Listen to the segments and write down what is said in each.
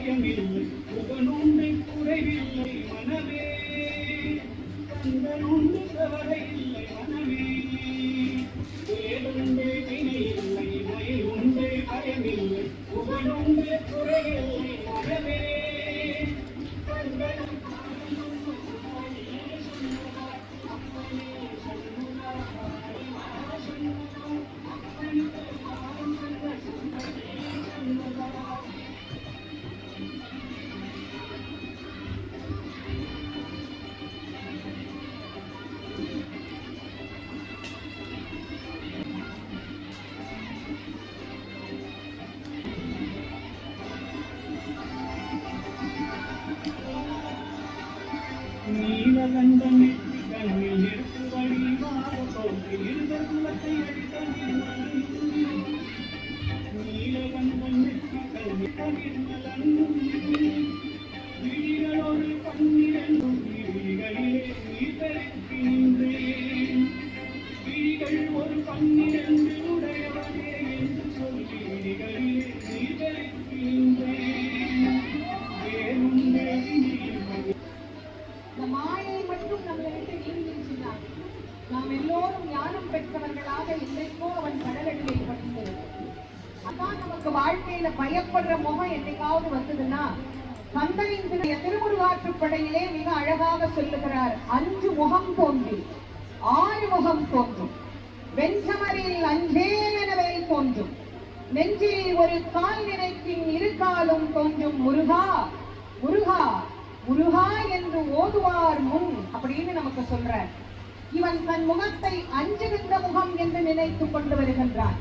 பயமில்லை புகழுண்டு குறைவில்லை மனமே. கந்தனுண்டு கவலை இல்லை மனமே. நீலகண்டன் கண்ணில் நெருப்பு வழிவாக தோன்றி இருவர் குலத்தை அழித்த நீலகண்டன் கண்ணில் நெஞ்சில் ஒரு கால் நினைக்கின் இருக்காலும் கொஞ்சம் முருகா முருகா முருகா என்று ஓதுவார் முன் அப்படின்னு நமக்கு சொல்ற. இவன் தன் முகத்தை அஞ்சுகின்ற முகம் என்று நினைத்துக் கொண்டு வருகின்றான்.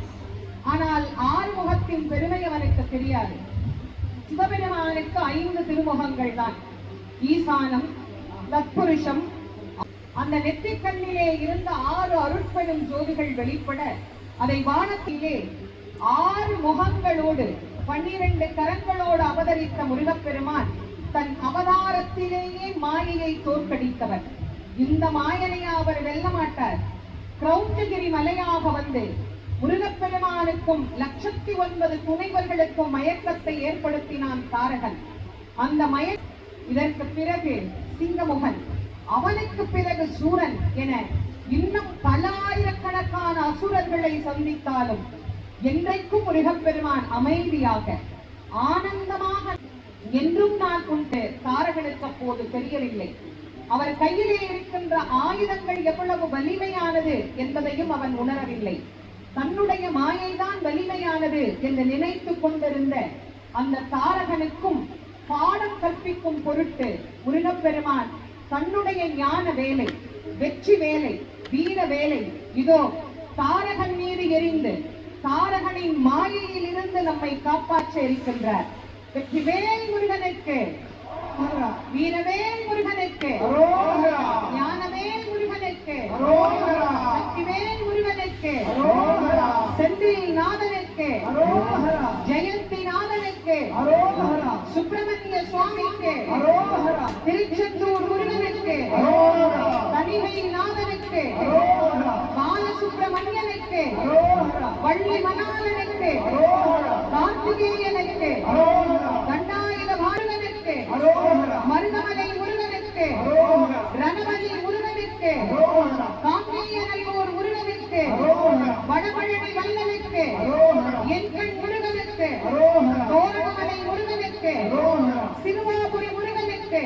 ஆனால் ஆறு முகத்தின் பெருமை அவனுக்கு தெரியாது. சிவபெருமானுக்கு ஐந்து திருமுகங்கள் தான். ஈசானம் தத்புருஷம் அந்த நெத்திக்கண்ணிலே இருந்த ஆறு அருட்பெரும் ஜோதிகள் வெளிப்பட அதை வானத்திலே ஆறு முகங்களோடு பன்னிரண்டு கரங்களோடு அவதரித்த முருகப்பெருமான் தன் அவதாரத்திலேயே மாயையை தோற்கடித்தவர். இந்த மாயனை அவர் வெல்ல மாட்டார். கிரௌஞ்சகிரி மலையாக வந்து முருகப்பெருமானுக்கும் லட்சத்தி ஒன்பது துணைவர்களுக்கும் மயக்கத்தை ஏற்படுத்தினான் தாரகன். அந்த மய இதற்கு பிறகு சிங்கமுகன் அவனுக்கு பிறகு சூரன் என இன்னும் பல ஆயிரக்கணக்கான அசுரர்களை சந்தித்தாலும் என்றைக்கும் முருகப்பெருமான் அமைதியாக ஆனந்தமாக என்றும் நான் உண்டு. தாரகனுக்கு அப்போது தெரியவில்லை. அவர் கையிலே இருக்கின்ற ஆயுதங்கள் எவ்வளவு வலிமையானது என்பதையும் அவன் உணரவில்லை. தன்னுடைய மாயைதான் வலிமையானது என்று நினைத்துக் கொண்டிருந்த அந்த தாரகனுக்கும் பாடம் கற்பிக்கும் பொருட்டு முருகப்பெருமான் தன்னுடைய ஞான வேலை வெற்றி வேலை வீர வேலை இதோ தாரகன் மீது எரிந்து தாரகனின் மாயையில் இருந்து நம்மை காப்பாற்ற இருக்கின்றார். வெற்றிவேல் முருகனுக்கு. வீரவேல் முருகனுக்கு. ஞானவேல் முருகனுக்கு. சக்திவேல் முருகனுக்கு. செந்தில் நாதனுக்கு ஜெயந்தி நாதனுக்கு சுப்பிரமணிய சுவாமிக்கு திருச்செந்தூர் முருகனுக்கு தனிமை நாதனுக்கு பாலசுப்பிரமணியனுக்கு வள்ளி மணாலனுக்கு கார்த்திகேயனுக்கு தண்டாயுத மாருகனுக்கு மருதமலை முருகனுக்கு ரணபதி முருகனுக்கு காங்கேயநல்லூர் முருகனுக்கு வடபழனி வல்லனுக்கு எண்கண் முருகனுக்கு தோரணமலை முருகனுக்கு சிறுவாபுரி முருகனுக்கு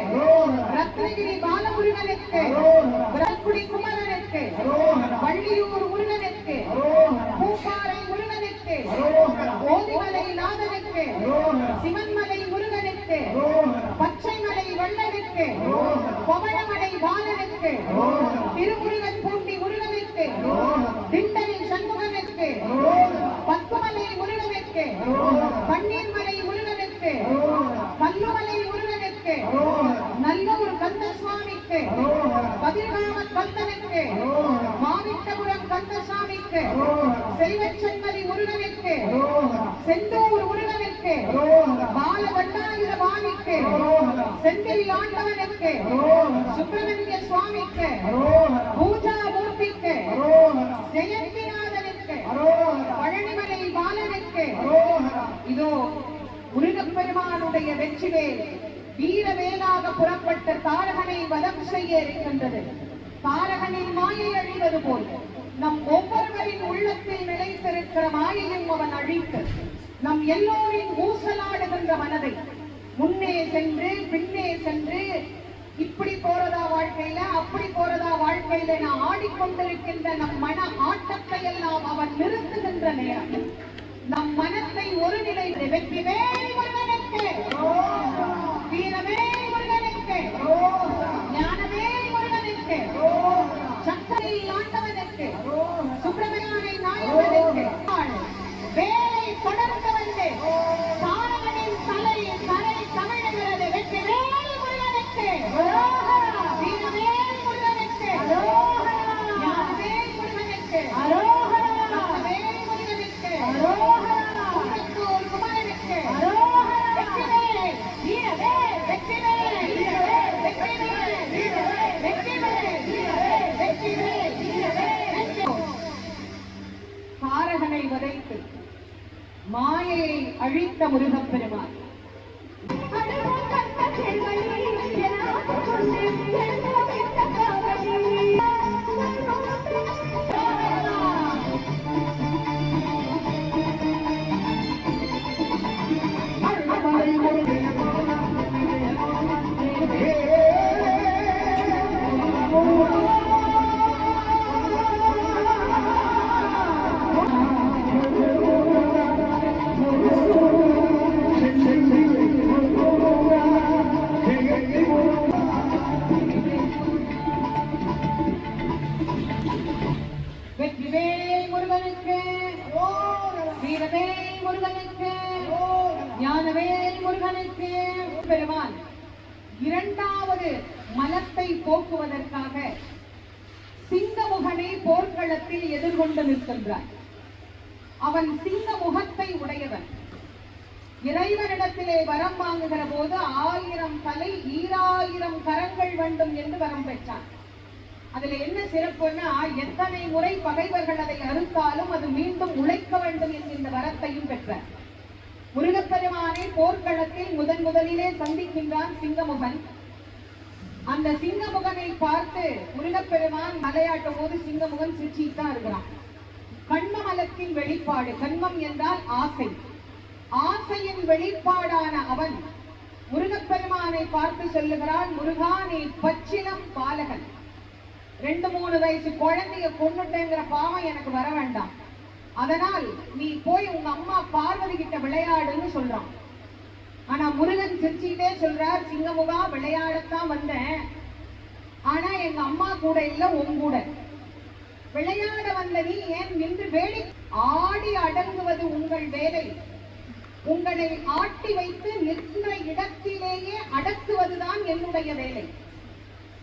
ரத்னகிரி பாலமுருகனுக்கு பிரக்குடி குமரனுக்கு வள்ளியூர் முருகனுக்கு பூப்பாறை முருகனுக்கு ஓதிமலை நாதனுக்கு சிவன்மலை முருகனுக்கு பச்சைமலை வள்ளனுக்கு பவளமலை பாலனுக்கு திருமுருகன் பூண்டி முருகனுக்கு திண்டலில் சண்முகனுக்கு பத்துமலை முருகனுக்கு பன்னீர்மலை முருகனுக்கு கல்லுமலை முருகனுக்கு நல்லூர் கந்தசுவாமிக்கு பதிர்காம கந்தனுக்கு மாவிட்டபுரம் கந்தசாமிக்கு செல்வச்சன்மதி முருகனுக்கு செந்தூர் முருகனுக்கு பாலவண்டாயுத பாணிக்கு செந்தில் ஆண்டவனுக்கு சுப்பிரமணிய சுவாமிக்கு. பூஜா மூர்த்திக்கு ஜெயந்திநாதனுக்கு பழனிமலை பாலனுக்கு. இதோ முருகப்பெருமானுடைய வெற்றிவேல் வீரவேலாக புறப்பட்ட தாரகனை வதம் செய்ய இருக்கின்றது. தாரகனின் மாயை அழிவது போல். நம் ஒவ்வொருவரின் உள்ளத்தில் நிலைத்திருக்கிற மாயையும் அவன் அழித்து. நம் எல்லோரின் ஊசலாடுகின்ற மனதை முன்னே சென்று பின்னே சென்று இப்படி போறதா வாழ்க்கையில அப்படி போறதா வாழ்க்கையில நான் ஆடிக்கொண்டிருக்கின்ற நம் மன ஆட்டத்தை எல்லாம் அவன் நிறுத்துகின்ற நேரம். நம் மனத்தை ஒரு நிலை வெற்றிவே முருகனுக்கு வீரமே முருகனுக்கு ஞானமே முருகனுக்கு சக்கரை ஆண்டவனுக்கு சுப்பிரமணியனை நாயகன் Quando ela மாயை அழித்த முருகப்பெருமான். இறைவனிடத்திலே வரம் வாங்குகிற போது ஆயிரம் தலை ஈராயிரம் கரங்கள் வேண்டும் என்று வரம் பெற்றான். அதுல என்ன சிறப்புன்னா எத்தனை முறை பகைவர்கள் அதை அறுத்தாலும் அது மீண்டும் உழைக்க வேண்டும் என்கின்ற வரத்தையும் பெற்றார். முருகப்பெருமானை போர்க்களத்தில் முதன் முதலிலே சந்திக்கின்றான் சிங்கமுகன். அந்த சிங்கமுகனை பார்த்து முருகப்பெருமான் மலையாட்டும் போது சிங்கமுகன் சிரிச்சிட்டு தான் இருக்கிறான். கண்மமலத்தின் வெளிப்பாடு கண்மம் என்றால் ஆசை. ஆசையின் வெளிப்பாடான அவன் முருகப்பெருமானை பார்த்து சொல்லுகிறான் முருகானை பச்சிலம் பாலகன். ரெண்டு மூணு வயசு குழந்தைய கொன்னுட்டேங்கிற பாவம் எனக்கு வர வேண்டாம். அதனால் நீ போய் உங்க அம்மா பார்வதி கிட்ட விளையாடுன்னு சொல்றான். ஆனா முருகன் சிரிச்சுக்கிட்டே சொல்றார் சிங்கமுகா விளையாடத்தான் வந்தேன். ஆனா எங்க அம்மா கூட இல்ல உன் கூட. விளையாட வந்த நீ ஏன் நின்று வேலை? ஆடி அடங்குவது உங்கள் வேலை. உங்களை ஆட்டி வைத்து நிற்கிற இடத்திலேயே அடக்குவதுதான் என்னுடைய வேலை.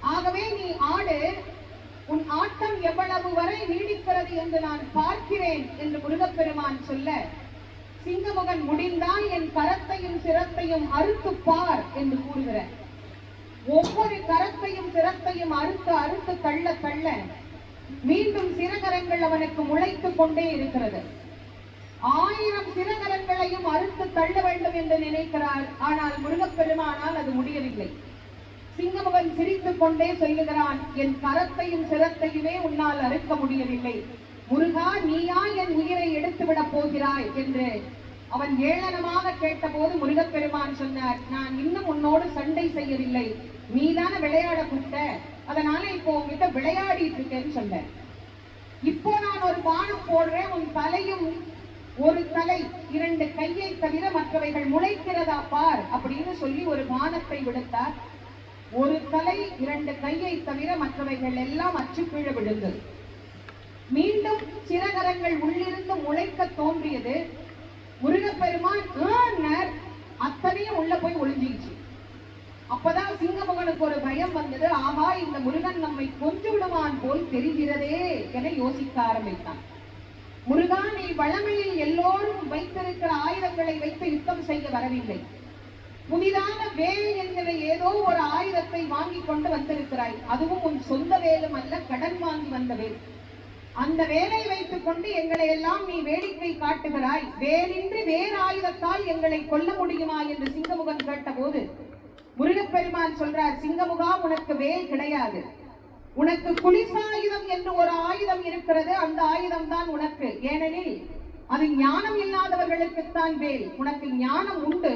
ஆகவே நீ ஆடு உன் ஆட்டம் எவ்வளவு வரை நீடிக்கிறது என்று நான் பார்க்கிறேன் என்று முருகப்பெருமான் சொல்ல சிங்கமுகன் முடிந்தால் என் கரத்தையும் சிரத்தையும் அறுத்து பார் என்று கூறுகிற ஒவ்வொரு கரத்தையும் சிரத்தையும் அறுத்து அறுத்து தள்ள தள்ள மீண்டும் சிறகரங்கள் அவனுக்கு முளைத்துக் கொண்டே இருக்கிறது. ஆயிரம் சிறகரங்களையும் அறுத்து தள்ள வேண்டும் என்று நினைக்கிறார். ஆனால் முருகப்பெருமானால் அது முடியவில்லை. சிங்கமகன் சிரித்துக் கொண்டே சொல்லுகிறான் என் கரத்தையும் சிரத்தையுமே உன்னால் அறுக்க முடியவில்லை. முருகா நீயா என் உயிரை எடுத்து விடப் போகிறாய்? என்று அவன் ஏளனமாக கேட்டபோது முருகப்பெருமான் சொன்னார் நான் இன்னும் உன்னோடு சண்டை செய்யவில்லை. நீதான விளையாட கூப்பிட்ட அதனால இப்போ உன்கிட்ட விளையாடிட்டு இருக்கேன்னு சொன்னேன். இப்போ நான் ஒரு பானம் போடுறேன் உன் தலையும் ஒரு தலை இரண்டு கையை தவிர மற்றவைகள் முளைக்கிறதா பார் அப்படின்னு சொல்லி ஒரு வானத்தை விடுத்தார். ஒரு தலை இரண்டு கையை தவிர மற்றவைகள் எல்லாம் அச்சு கீழே விழுந்தது. மீண்டும் சிறகரங்கள் உள்ளிருந்து முளைக்க தோன்றியது. முருகப்பெருமான் அத்தனையும் உள்ள போய் ஒளிஞ்சிச்சு அப்பதான் சிங்கமகனுக்கு ஒரு பயம் வந்தது. ஆமா இந்த முருகன் நம்மை கொன்று விடுவான் போல் தெரிகிறதே என யோசிக்க ஆரம்பித்தான். முருகா நீ வளமையில் எல்லோரும் வைத்திருக்கிற ஆயுதங்களை வைத்து யுத்தம் செய்ய வரவில்லை. புதிதான வேல் என்கிற ஏதோ ஒரு ஆயுதத்தை வாங்கி கொண்டு வந்திருக்கிறாய். அதுவும் உன் சொந்த வேலும் அல்ல கடன் வாங்கி வந்த வேல். அந்த வேலை வைத்துக் கொண்டு எங்களை எல்லாம் நீ வேடிக்கை காட்டுகிறாய். வேலின்றி வேறு ஆயுதத்தால் எங்களை கொல்ல முடியுமா என்று சிங்கமுகன் கேட்டபோது முருகப்பெருமான் சொல்றார் சிங்கமுகா உனக்கு வேல் கிடையாது. உனக்கு குளிசாயுதம் என்று ஒரு ஆயுதம் இருக்கிறது அந்த ஆயுதம் தான் உனக்கு. ஏனெனில் அது ஞானம் இல்லாதவர்களுக்குத்தான் வேல். உனக்கு ஞானம் உண்டு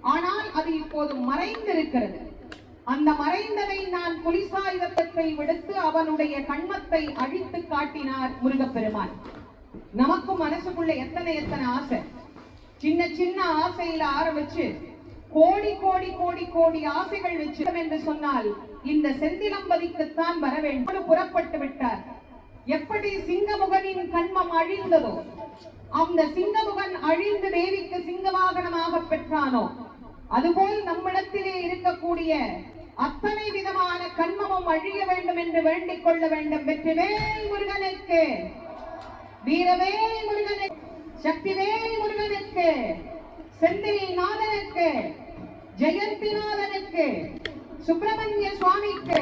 ஆனால் அது இப்போது மறைந்திருக்கிறது. அந்த மறைந்ததை நான் புலிசாயுதத்தை விடுத்து அவனுடைய கண்மத்தை அழித்து காட்டினார் முருகப்பெருமான். நமக்கும் மனசுக்குள்ள எத்தனை எத்தனை ஆசை. சின்ன சின்ன ஆசையில ஆரம்பிச்சு கோடி கோடி கோடி கோடி ஆசைகள் வச்சு என்று சொன்னால் இந்த செந்திலம்பதிக்குத்தான் வர வேண்டும். புறப்பட்டு விட்டார். எப்படி சிங்கமுகனின் கண்மம் அழிந்ததோ அந்த சிங்கமுகன் அழிந்து தேவிக்கு சிங்கவாகனமாக பெற்றானோ அதுபோல் நம்மிடத்திலே இருக்கக்கூடிய அத்தனை விதமான கண்மமும் அழிய வேண்டும் என்று வேண்டிக் கொள்ள வேண்டும். வெற்றிவேல் முருகனுக்கு வீரவேல் முருகனுக்கு சக்திவேல் முருகனுக்கு செந்தில் நாதனுக்கு ஜெயந்திநாதனுக்கு சுப்பிரமணிய சுவாமிக்கு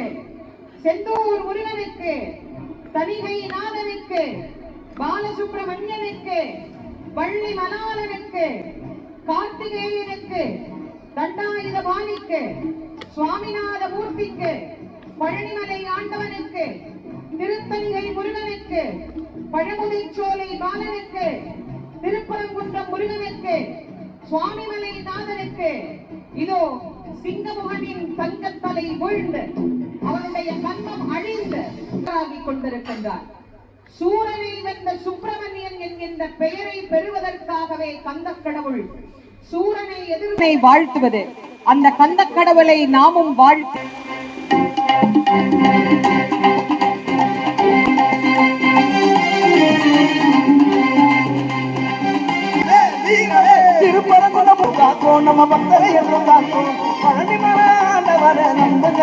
செந்தூர் முருகனுக்கு தனிகை நாதனுக்கு பாலசுப்பிரமணியனுக்கு பள்ளி மலாலனுக்கு கார்த்திகேயனுக்கு தண்டாயுத பாணிக்கு சுவாமிநாத மூர்த்திக்கு பழனிமலை ஆண்டவனுக்கு திருத்தணிகை முருகனுக்கு பழமுதிச்சோலை பாலனுக்கு திருப்பரங்குன்றம் முருகனுக்கு சுவாமிமலை நாதனுக்கு இதோ சிங்கமுகனின் தங்கத்தலை வீழ்ந்து அவனுடைய கன்மம் அழிந்து கொண்டிருக்கின்றார் சூரனை வென்ற சுப்பிரமணியன் என்கின்ற பெயரை பெறுவதற்காகவே கந்தக் கடவுள் சூரனை எதிர்ப்பை வாழ்த்துவது. அந்த கந்தக் கடவுளை நாமும் வாழ்த்து காக்கும் நம்ம பக்தரை என்றும் காக்கும் பழனி மலாண்டவரை நம்புங்க.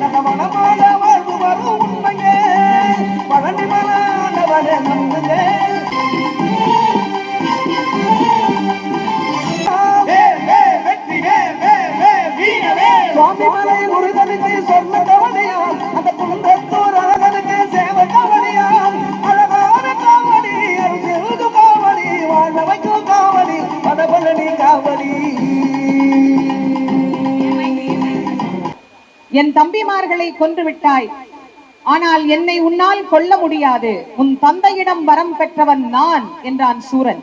நம்ம மனமான வாழ்வு வரும் உண்மைங்க பழனி மலாண்டவரை நம்புங்க. சுவாமி மலை முருகனுக்கு சொன்ன என் தம்பிமார்களை கொன்று விட்டாய் ஆனால் என்னை உன்னால் கொல்ல முடியாது. உன் தந்தையிடம் வரம் பெற்றவன் நான் என்றான் சூரன்.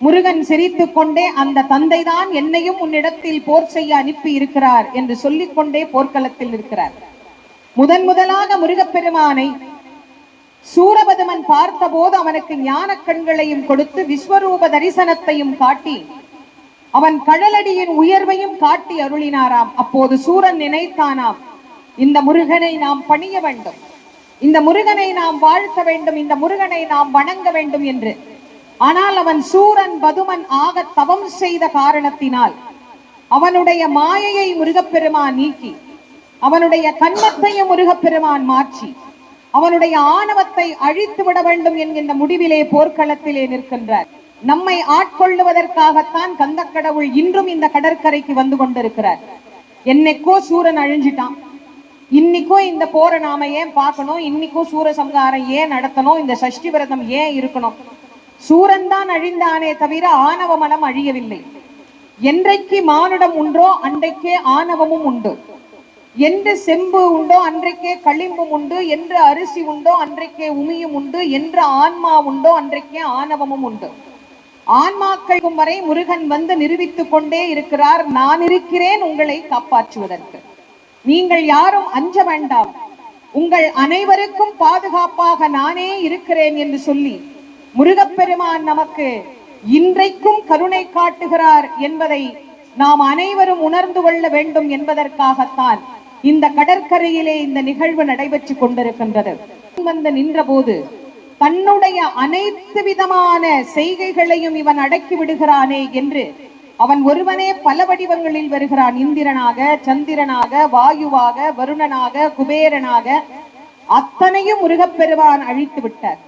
முருகன் சிரித்துக் கொண்டே அந்த தந்தைதான் என்னையும் உன்னிடத்தில் போர் செய்ய அனுப்பி இருக்கிறார் என்று சொல்லிக் கொண்டே போர்க்களத்தில் இருக்கிறார் முதன் முதலாக முருகப்பெருமானை சூரபதுமன் பார்த்தபோது அவனுக்கு ஞான கண்களையும் கொடுத்து விஸ்வரூப தரிசனத்தையும் காட்டி அவன் கடலடியின் உயர்வையும் காட்டி அருளினாராம். அப்போது சூரன் நினைத்தானாம் இந்த முருகனை நாம் பணிய வேண்டும். இந்த முருகனை நாம் வாழ்த்த வேண்டும். இந்த முருகனை நாம் வணங்க வேண்டும் என்று. ஆனால் அவன் சூரன் பதுமன் ஆக தவம் செய்த காரணத்தினால் அவனுடைய மாயையை முருகப்பெருமான் நீக்கி அவனுடைய கண்மத்தையும் முருகப்பெருமான் மாற்றி அவனுடைய ஆணவத்தை அழித்து விட வேண்டும் என்கின்ற முடிவிலே போர்க்களத்திலே நிற்கின்றார். நம்மை ஆட்கொள்ளுவதற்காகத்தான் கந்தக்கடவுள் இன்றும் இந்த கடற்கரைக்கு வந்து கொண்டிருக்கிறார். என்னைக்கோ சூரன் அழிஞ்சிட்டான். இன்னைக்கோ இந்த போரை நாம ஏன் பார்க்கணும்? இன்னைக்கோ சூரசம்ஹாரம் ஏன் நடத்தணும்? இந்த சஷ்டி விரதம் ஏன் இருக்கணும்? சூரன் தான் அழிந்தானே தவிர ஆணவ மனம் அழியவில்லை. என்றைக்கு மானுடம் உண்டோ அன்றைக்கே ஆணவமும் உண்டு. என்று செம்பு உண்டோ அன்றைக்கே களிம்பும் உண்டு. என்று அரிசி உண்டோ அன்றைக்கே உமியும் உண்டு. என்று ஆன்மா உண்டோ அன்றைக்கே ஆணவமும் உண்டு. ஆன்மாக்களுக்கும் வரை முருகன் வந்து நிரூபித்துக் கொண்டே இருக்கிறார். நான் இருக்கிறேன் உங்களை காப்பாற்றுவதற்கு. நீங்கள் யாரும் அஞ்ச வேண்டாம். உங்கள் அனைவருக்கும் பாதுகாப்பாக நானே இருக்கிறேன் என்று சொல்லி முருகப்பெருமான் நமக்கு இன்றைக்கும் கருணை காட்டுகிறார் என்பதை நாம் அனைவரும் உணர்ந்து கொள்ள வேண்டும் என்பதற்காகத்தான் இந்த கடற்கரையிலே இந்த நிகழ்வு நடைபெற்றுக் கொண்டிருக்கின்றது. வந்து நின்றபோது தன்னுடைய அனைத்து விதமான செய்கைகளையும் இவன் அடக்கி விடுகிறானே என்று அவன் ஒருவனே பல வடிவங்களில் வருகிறான். இந்திரனாக சந்திரனாக வாயுவாக வருணனாக குபேரனாக அத்தனையும் முருகப்பெருவான் அழித்து விட்டார்.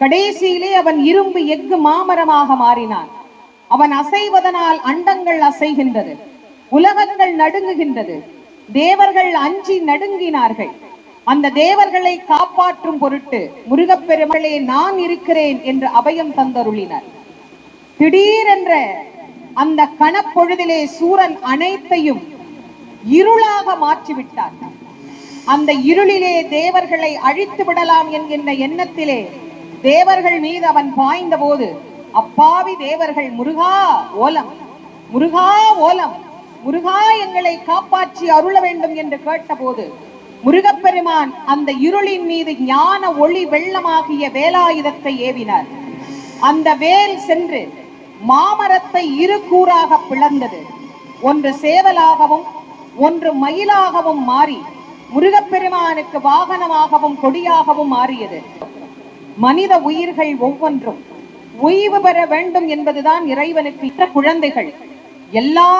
கடைசியிலே அவன் இரும்பு எஃகு மாமரமாக மாறினான். அவன் அசைவதனால் அண்டங்கள் அசைகின்றது உலகங்கள் நடுங்குகின்றது தேவர்கள் அஞ்சி நடுங்கினார்கள். அந்த தேவர்களை காப்பாற்றும் பொருட்டு முருகப்பெருமளே நான் இருக்கிறேன் என்று அபயம் தந்தருளினர். திடீரென்ற அந்த கணப்பொழுதிலே சூரன் அனைத்தையும் இருளாக மாற்றிவிட்டார் அந்த இருளிலே தேவர்களை அழித்து விடலாம் என்கின்ற எண்ணத்திலே தேவர்கள் மீது அவன் பாய்ந்த போது அப்பாவி தேவர்கள் முருகா ஓலம் முருகா ஓலம் முருகா எங்களை காப்பாற்றி அருள வேண்டும் என்று கேட்டபோது முருகப்பெருமான் அந்த இருளின் மீது ஞான ஒளி வெள்ளமாகிய வேலாயுதத்தை ஏவினார். அந்த வேல் சென்று மாமரத்தை இரு கூறாக பிளந்தது. ஒன்று சேவலாகவும் ஒன்று மயிலாகவும் மாறி முருகப்பெருமானுக்கு வாகனமாகவும் கொடியாகவும் மாறியது. மனித உயிர்கள் ஒவ்வொன்றும் ஓய்வு பெற வேண்டும் என்பதுதான் இறைவனுக்கு குழந்தைகள். எல்லா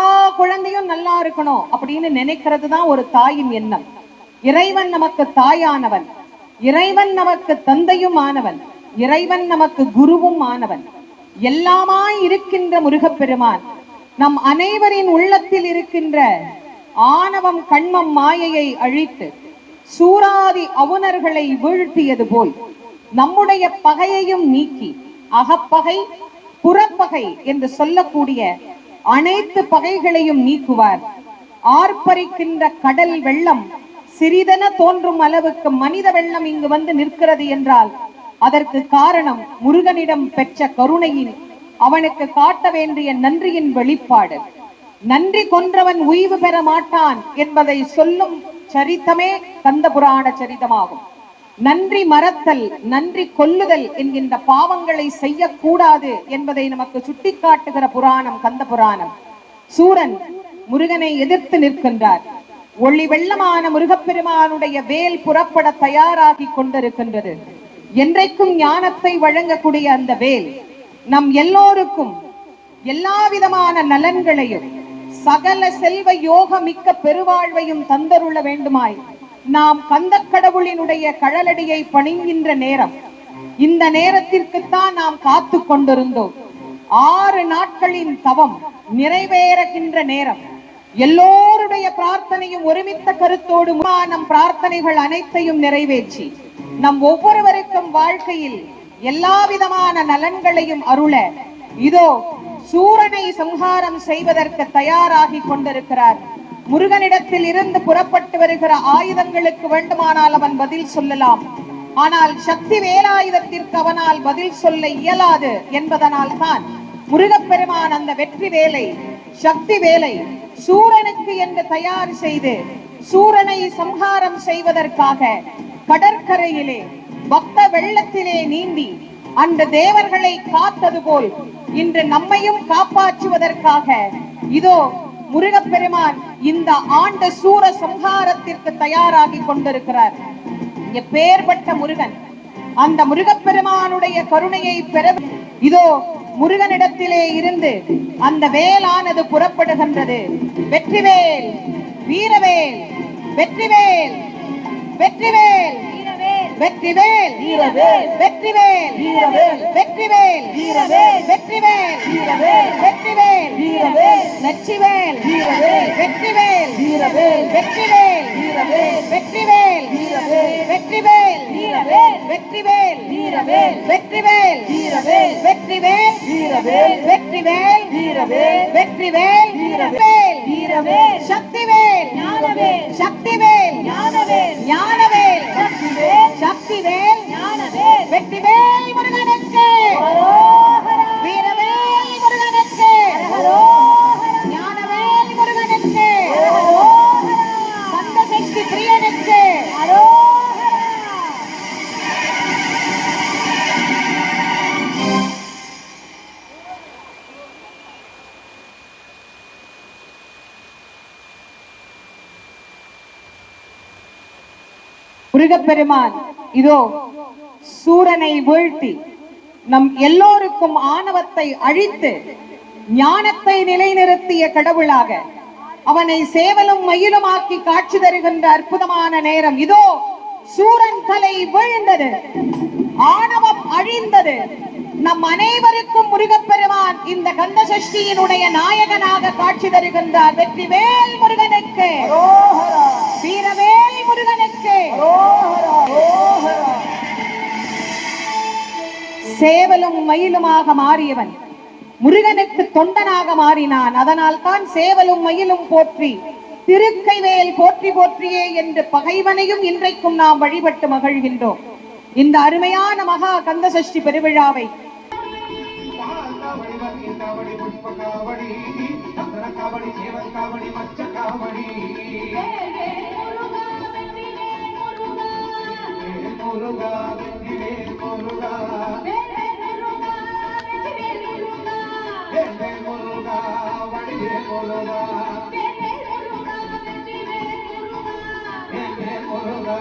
குழந்தையும் நல்லா இருக்கணும் அப்படின்னு நினைக்கிறது தான் ஒரு தாயின் எண்ணம். இறைவன் நமக்கு தாயானவன். இறைவன் நமக்கு தந்தையும் ஆனவன் இறைவன் நமக்கு குருவும் ஆனவன். எல்லாமாய் இருக்கின்ற முருகப்பெருமான் நம் அனைவரின் உள்ளத்தில் இருக்கின்ற ஆணவம் கண்மம் மாயையை அழித்து சூராதி அவுணர்களை வீழ்த்தியது போல் நம்முடைய பகையையும் நீக்கி அகப்பகை புறப்பகை என்று சொல்லக்கூடிய அனைத்து பகைகளையும் நீக்குவார். ஆர்ப்பரிக்கின்ற கடல் வெள்ளம் சிறிதென தோன்றும் அளவுக்கு மனித வெள்ளம் இங்கு வந்து நிற்கிறது என்றால் அதற்கு காரணம் முருகனிடம் பெற்ற கருணையின் அவனுக்கு காட்ட வேண்டிய நன்றியின் வெளிப்பாடு. நன்றி கொன்றவன் உய்வு பெற மாட்டான் என்பதை சொல்லும் சரித்தமே கந்த புராண சரிதமாகும். நன்றி மறத்தல் நன்றி கொல்லுதல் என்கின்ற பாவங்களை செய்யக்கூடாது என்பதை நமக்கு சுட்டிக்காட்டுகிற புராணம் கந்த புராணம் சூரன் முருகனை எதிர்த்து நிற்கின்றார். ஒளி வெள்ளமான முருகப்பெருமானுடைய வேல் புறப்பட தயாராகி கொண்டிருக்கின்றது. என்றைக்கும் ஞானத்தை வழங்கக்கூடிய அந்த வேல் நம் எல்லோருக்கும் எல்லா விதமான நலன்களையும் சகல செல்வ யோக மிக்க பெருவாழ்வையும் தந்தருள வேண்டுமாய் நாம் கந்த கடவுளினுடைய கழலடியை பணிகின்ற நேரம். இந்த நேரத்திற்குத்தான் நாம் காத்து கொண்டிருந்தோம். ஆறு நாட்களின் தவம் நிறைவேறுகின்ற நேரம். எல்லோருடைய பிரார்த்தனையும் ஒருமித்த கருத்தோடு நம் பிரார்த்தனைகள் அனைத்தையும் நிறைவேற்றி நம் ஒவ்வொருவருக்கும் வாழ்க்கையில் எல்லா விதமான நலன்களையும் அருள இதோ சூரனை சம்ஹாரம் செய்வதற்கு தயாராகி கொண்டிருக்கிறார். முருகனிடத்தில் இருந்து புறப்பட்டு வருகிற ஆயுதங்களுக்கு வேண்டுமானால் அவன் பதில் சொல்லலாம். ஆனால் சக்தி வேலாயுதத்திற்கு அவனால் பதில் சொல்ல இயலாது என்பதனால் தான் முருகப்பெருமான் அந்த வெற்றி வேலை சக்தி வேலை. சூரனுக்கு என்று தயார் செய்து சூரனை சம்ஹாரம் செய்வதற்காக கடற்கரையிலே பக்த வெள்ளத்திலே நீந்தி அந்த தேவர்களை காத்தது போல் இன்று நம்மையும் காப்பாற்றுவதற்காக இதோ முருகப்பெருமான் இந்த ஆண்டு சூர சம்ஹாரத்திற்கு தயாராகி கொண்டிருக்கிறார். எப்பேற்பட்ட முருகன். அந்த முருகப்பெருமானுடைய கருணையை பெற இதோ முருகனிடத்திலே இருந்து அந்த வேலானது புறப்படுகின்றது வெற்றிவேல் வீரவேல் வெற்றிவேல் வெற்றிவேல் வெற்றிவேல் வீரவேல். வெற்றிவேல் வீரவேல். வெற்றிவேல் வீரவேல். வெற்றிவேல் வீரவேல். வெற்றிவேல் வீரவேல். நச்சிவேல் வீரவேல். வெற்றிவேல் வீரவேல். வெற்றிவேல் வீரவேல். வெற்றிவேல் வீரவேல். வெற்றிவேல் வீரவேல். வெற்றிவேல் முருகப்பெருமான் இதோ சூரனை வீழ்த்தி நம் எல்லோருக்கும் ஆணவத்தை அழித்து ஞானத்தை நிலைநிறுத்திய கடவுளாக அவனை சேவலும் மயிலுமாக்கி காட்சி தருகின்ற அற்புதமான நேரம் இதோ சூரன் தலை வீழ்ந்தது ஆணவம் அழிந்தது நம் அனைவருக்கும் முருகப்பெருமான் இந்த கந்த சஷ்டியினுடைய நாயகனாக காட்சி தருகின்றார் வெற்றிவேல் முருகனுக்கு. வீரவேல் முருகனுக்கு. சேவலும் மயிலுமாக மாறியவன். முருகனுக்கு தொண்டனாக மாறினான். அதனால் தான் சேவலும் மயிலும் போற்றி திருக்கைவேல் போற்றி போற்றியே என்று பகைவனையும் இன்றைக்கும் நாம் வழிபட்டு மகிழ்கின்றோம். இந்த அருமையான மகா கந்த சஷ்டி பெருவிழாவை காவடி புஷ்ப காவடி காவடி காவடி மச்ச காவடி. வேல் முருகா வெற்றி வேல் முருகா வேல் வேல் முருகா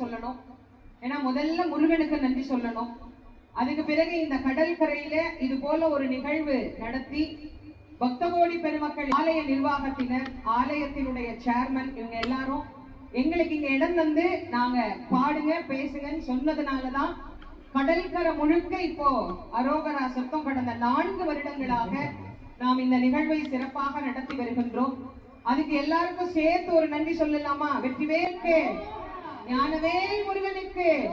சொல்லணும். ஏன்னா முதல்ல முருகனுக்கு நன்றி சொல்லணும். அதுக்கு பிறகு இந்த கடல் கரையில இது போல ஒரு நிகழ்வு நடத்தி பக்தகோடி பெருமக்கள் ஆலய நிர்வாகத்தினர் ஆலயத்தினுடைய சேர்மன் இவங்க எல்லாரும் எங்களுக்கு இங்க இடம் தந்து நாங்க பாடுங்க பேசுங்கன்னு சொன்னதுனாலதான் கடல்கரை முழுக்க இப்போ அரோகரா சத்தம் கடந்த நான்கு வருடங்களாக நாம் இந்த நிகழ்வை சிறப்பாக நடத்தி வருகின்றோம். அதுக்கு எல்லாருக்கும் சேர்த்து ஒரு நன்றி சொல்லலாமா? வெற்றிவேலுக்கு ஞானவேல் முருகனுக்கு.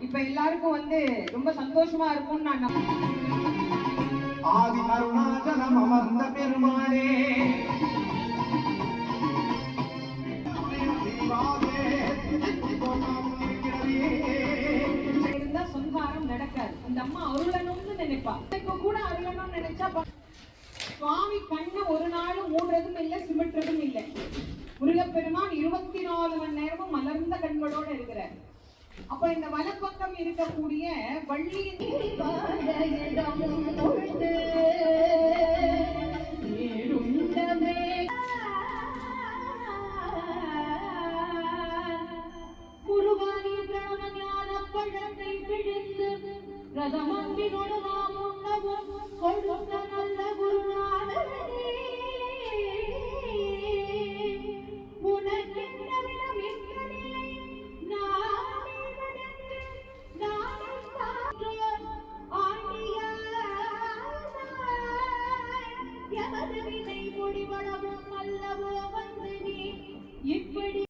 இப்ப எல்லாருக்கும் வந்து ரொம்ப சந்தோஷமா இருக்கும்னு நான். ஆதி அருணாச்சலம் அமர்ந்த பெருமானே. நடக்காது. இந்த அம்மா அருளணும்னு நினைப்பா. இப்ப கூட அருளணும்னு நினைச்சா சுவாமி கண்ணை ஒரு நாளும் மூடுறதும் இல்லை சிமிட்டுறதும் இல்லை. முருகப்பெருமான் இருபத்தி மணி நேரமும் மலர்ந்த கண்களோடு இருக்கிறார். அப்ப இந்த வலப்பக்கம் இருக்கக்கூடிய வள்ளியின் பிரதமந்தினோடு நாம் உண்ணவும் கொள்ளும் நல்ல குருநாதனே உனக்கு எமது வினை முடிவளவும் அல்லவோ வந்ததே இப்படி